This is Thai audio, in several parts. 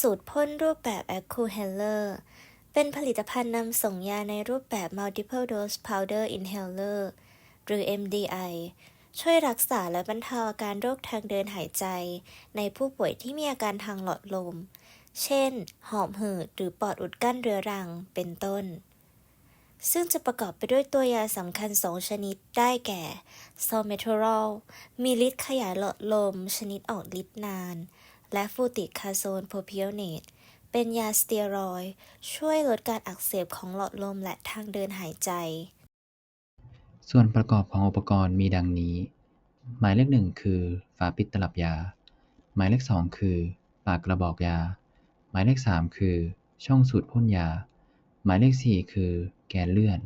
สูตรพ่นรูปแบบ a c u h e l e r เป็นผลิตภัณฑ์นำส่งยาในรูปแบบ Multiple Dose Powder Inhaler หรือ MDI ช่วยรักษาและบรรเทาอาการโรคทางเดินหายใจ ในผู้ป่วยที่มีอาการทางหลอดลม เช่น หอบหืดหรือปอดอุดกั้นเรื้อรัง เป็นต้น ซึ่งจะประกอบไปด้วยตัวยาสำคัญ2ชนิดได้แก่ซอเมโทรอลมีฤทธิ์ขยายหลอดลม ชนิดออกฤทธิ์นาน และฟูติคาโซนโพพิโอเนตเป็นยาสเตียรอย ช่วยลดการอักเสบของหลอดลมและทางเดินหายใจ ส่วนประกอบของอุปกรณ์มีดังนี้ หมายเลขหนึ่งคือฝาปิดตลับยา หมายเลขสองคือ ปากกระบอกยา หมายเลขสามคือ ช่องสูดพ่นยา หมายเลขสี่คือ แกนเลื่อน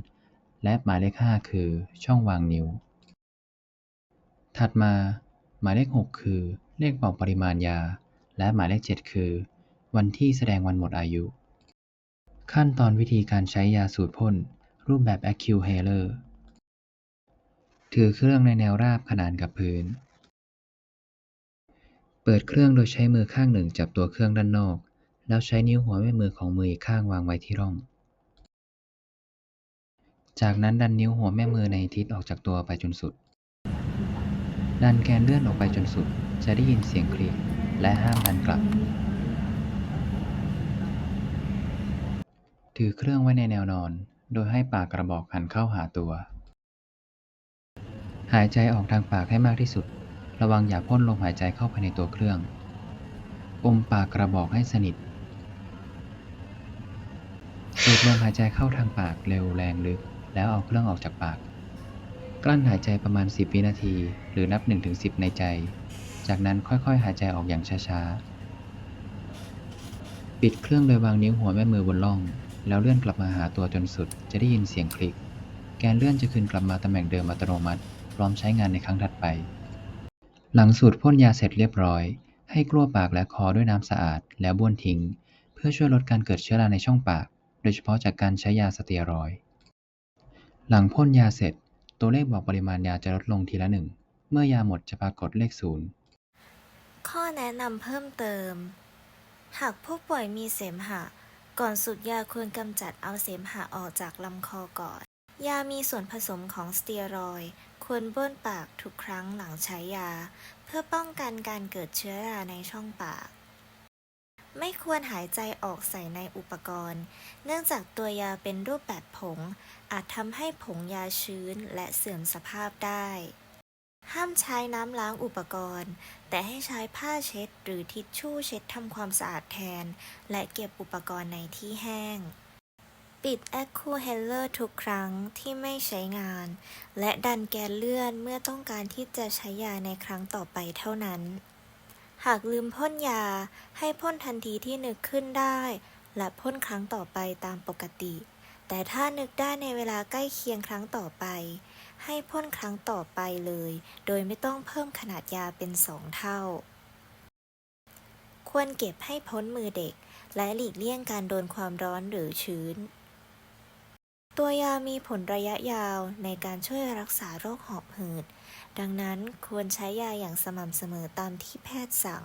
และหมายเลขห้าคือ ช่องวางนิ้ว ถัดมา หมายเลขหกคือเลขบอกปริมาณยา และหมายเลขเจ็ดคือ วันที่แสดงวันหมดอายุ ขั้นตอนวิธีการใช้ยาสูดพ่น รูปแบบ Accuhaler ถือเครื่องในแนวราบขนานกับพื้น เปิดเครื่องโดยใช้มือข้างหนึ่งจับตัวเครื่องด้านนอก แล้วใช้นิ้วหัวแม่มือของมืออีกข้างวางไว้ที่ร่อง จากนั้นดันนิ้วหัวแม่มือในทิศออกจากตัวไปจนสุด ดันแกนเลื่อนออกไปจนสุด จะได้ยินเสียงคลิกและห้ามดันกลับ ถือเครื่องไว้ในแนวนอน โดยให้ปากกระบอกหันเข้าหาตัว หายใจออกทางปากให้มากที่สุด ระวังอย่าพ่นลมหายใจเข้าภายในตัวเครื่อง อมปากกระบอกให้สนิทสูดลมหายใจเข้าทางปากเร็วแรงลึก แล้วเอาเครื่องออกจากปาก กลั้นหายใจประมาณ 10 วินาที หรือนับ 1-10 ในใจ จากนั้นค่อยๆ หายใจออกอย่างช้าๆ ปิดเครื่องโดยวางนิ้วหัวแม่มือบนร่อง แล้วเลื่อนกลับมาหาตัวจนสุด จะได้ยินเสียงคลิก แกนเลื่อนจะคืนกลับมาตำแหน่งเดิมอัตโนมัติ พร้อมใช้งานในครั้งถัดไป หลังสูดพ่นยาเสร็จเรียบร้อย ให้กลัวปากและคอด้วยน้ำสะอาด แล้วบ้วนทิ้ง เพื่อช่วยลดการเกิดเชื้อราในช่องปาก โดยเฉพาะจากการใช้ยาสเตียรอยหลังพ่นยาเสร็จ ตัวเลขบอกปริมาณยาจะลดลงทีละหนึ่ง เมื่อยาหมดจะปรากฏเลขศูนย์ ข้อแนะนำเพิ่มเติม หากผู้ป่วยมีเสมหะ ก่อนสูดยาควรกำจัดเอาเสมหะออกจากลำคอก่อน ยามีส่วนผสมของสเตียรอยควรบ้วนปากทุกครั้งหลังใช้ยา เพื่อป้องกันการเกิดเชื้อราในช่องปาก ไม่ควรหายใจออกใส่ในอุปกรณ์ เนื่องจากตัวยาเป็นรูปแบบผง อาจทำให้ผงยาชื้นและเสื่อมสภาพได้ ห้ามใช้น้ำล้างอุปกรณ์ แต่ให้ใช้ผ้าเช็ดหรือทิชชู่เช็ดทำความสะอาดแทน และเก็บอุปกรณ์ในที่แห้ง ปิด a c c u h e l e r ทุกครั้งที่ไม่ใช้งาน และดันแกนเลื่อนเมื่อต้องการที่จะใช้ยาในครั้งต่อไปเท่านั้น หากลืมพ่นยาให้พ่นทันทีที่นึกขึ้นได้ และพ่นครั้งต่อไปตามปกติ แต่ถ้านึกได้ในเวลาใกล้เคียงครั้งต่อไป ให้พ่นครั้งต่อไปเลย โดยไม่ต้องเพิ่มขนาดยาเป็นสองเท่า ควรเก็บให้พ้นมือเด็ก และหลีกเลี่ยงการโดนความร้อนหรือชื้น ตัวยามีผลระยะยาวในการช่วยรักษาโรคหอบหืด ดังนั้นควรใช้ยาอย่างสม่ำเสมอตามที่แพทย์สั่ง